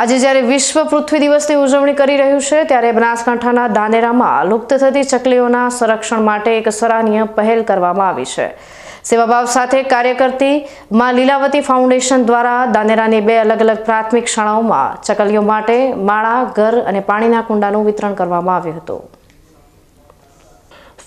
આજે જ્યારે વિશ્વ પૃથ્વી દિવસની ઉજવણી કરી રહ્યું છે, ત્યારે બનાસકાંઠાના દાનેરામાં લુપ્ત થતી ચકલીઓના સંરક્ષણ માટે એક સરાહનીય પહેલ કરવામાં આવી છે. સેવાભાવ સાથે કાર્ય કરતી માં લીલાવતી ફાઉન્ડેશન દ્વારા દાનેરાની બે અલગ અલગ પ્રાથમિક શાળાઓમાં ચકલીઓ માટે માળા, ઘર અને પાણીના કુંડાનું વિતરણ કરવામાં આવ્યું હતું.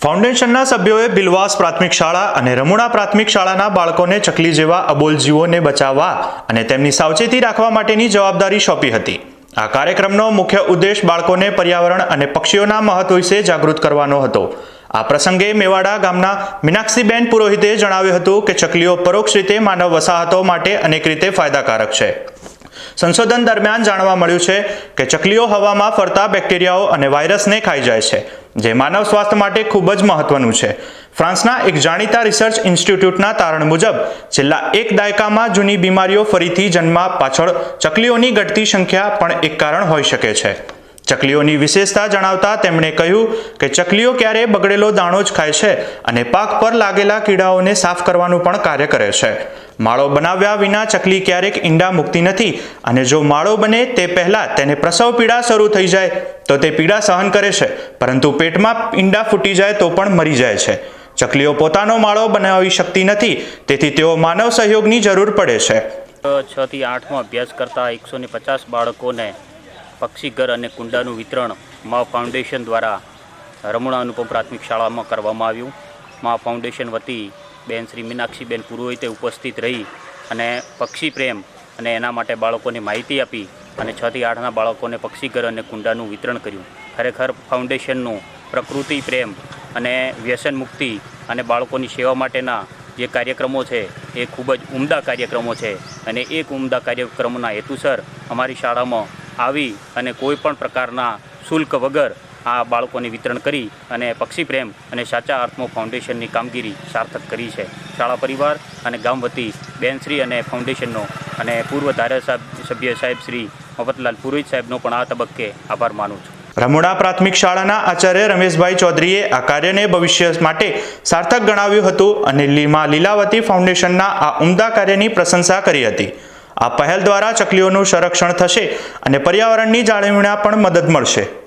ફાઉન્ડેશનના સભ્યોએ બિલવાસ પ્રાથમિક શાળા અને રમુણા પ્રાથમિક શાળાના બાળકોને ચકલી જેવા અબોલ જીવોને બચાવવા અને તેમની સાવચેતી રાખવા માટેની જવાબદારી સોંપી હતી. આ કાર્યક્રમનો મુખ્ય ઉદ્દેશ બાળકોને પર્યાવરણ અને પક્ષીઓના મહત્વ વિશે જાગૃત કરવાનો હતો. આ પ્રસંગે મેવાડા ગામના મીનાક્ષીબેન પુરોહિતે જણાવ્યું હતું કે ચકલીઓ પરોક્ષ રીતે માનવ વસાહતો માટે અનેક રીતે ફાયદાકારક છે. સંશોધન દરમિયાન જાણવા મળ્યું છે કે ચકલીઓ હવામાં ફરતા બેક્ટેરિયાઓ અને વાયરસને ખાઈ જાય છે. જે માનવ સ્વાસ્થ્ય માટે ખૂબ જ મહત્વનું છે. ફ્રાન્સના એક જાણીતા રિસર્ચ ઇન્સ્ટિટ્યૂટના તારણ મુજબ, છેલ્લા એક દાયકામાં જૂની બીમારીઓ ફરીથી જન્મા પાછળ ચકલીઓની ઘટતી સંખ્યા પણ એક કારણ હોઈ શકે છે. ચકલીઓની વિશેષતા જણાવતા તેમણે કહ્યું કે ચકલીઓ ક્યારે બગડેલો દાણો જ ખાય છે અને પાક પર લાગેલા કીડાઓને સાફ કરવાનું પણ કાર્ય કરે છે. માળો બનાવ્યા વિના ચકલી ક્યારેક ઈંડા મૂકતી નથી અને જો માળો બને તે પહેલાં તેને પ્રસવ પીડા શરૂ થઈ જાય તો તે પીડા સહન કરે છે, પરંતુ પેટમાં ઈંડા ફૂટી જાય તો પણ મરી જાય છે. ચકલીઓ પોતાનો માળો બનાવી શકતી નથી, તેથી તેઓ માનવ સહયોગની જરૂર પડે છે. છ થી આઠમાં અભ્યાસ કરતા એકસો ને પચાસ બાળકોને પક્ષીઘર અને કુંડાનું વિતરણ મા ફાઉન્ડેશન દ્વારા રમુણા અનુપમ પ્રાથમિક શાળામાં કરવામાં આવ્યું. મા ફાઉન્ડેશન વતી બેન શ્રી મીનાક્ષીબેન પુરોહિતે ઉપસ્થિત રહી અને પક્ષી પ્રેમ અને એના માટે બાળકોને માહિતી આપી અને છ થી આઠના બાળકોને પક્ષીઘર અને કુંડાનું વિતરણ કર્યું. ખરેખર ફાઉન્ડેશનનું પ્રકૃતિ પ્રેમ અને વ્યસન મુક્તિ અને બાળકોની સેવા માટેના જે કાર્યક્રમો છે એ ખૂબ જ ઉમદા કાર્યક્રમો છે અને એક ઉમદા કાર્યક્રમોના હેતુસર અમારી શાળામાં આવી અને કોઈ પણ પ્રકારના શુલ્ક વગર આ બાળકોને વિતરણ કરી અને પક્ષી પ્રેમ અને સાચા અર્થમાં ફાઉન્ડેશનની કામગીરી સાર્થક કરી છે. શાળા પરિવાર અને ગામ વતી બેનશ્રી અને ફાઉન્ડેશનનો અને પૂર્વ ધારાસભ્ય સાહેબ શ્રી મફતલાલ પુરોહિત સાહેબનો પણ આ તબક્કે આભાર માનું છું. રમુડા પ્રાથમિક શાળાના આચાર્ય રમેશભાઈ ચૌધરીએ આ કાર્યને ભવિષ્ય માટે સાર્થક ગણાવ્યું હતું અને લીમા લીલાવતી ફાઉન્ડેશનના આ ઉમદા કાર્યની પ્રશંસા કરી હતી. આ પહેલ દ્વારા ચકલીઓનું સંરક્ષણ થશે અને પર્યાવરણની જાળવણીમાં પણ મદદ મળશે.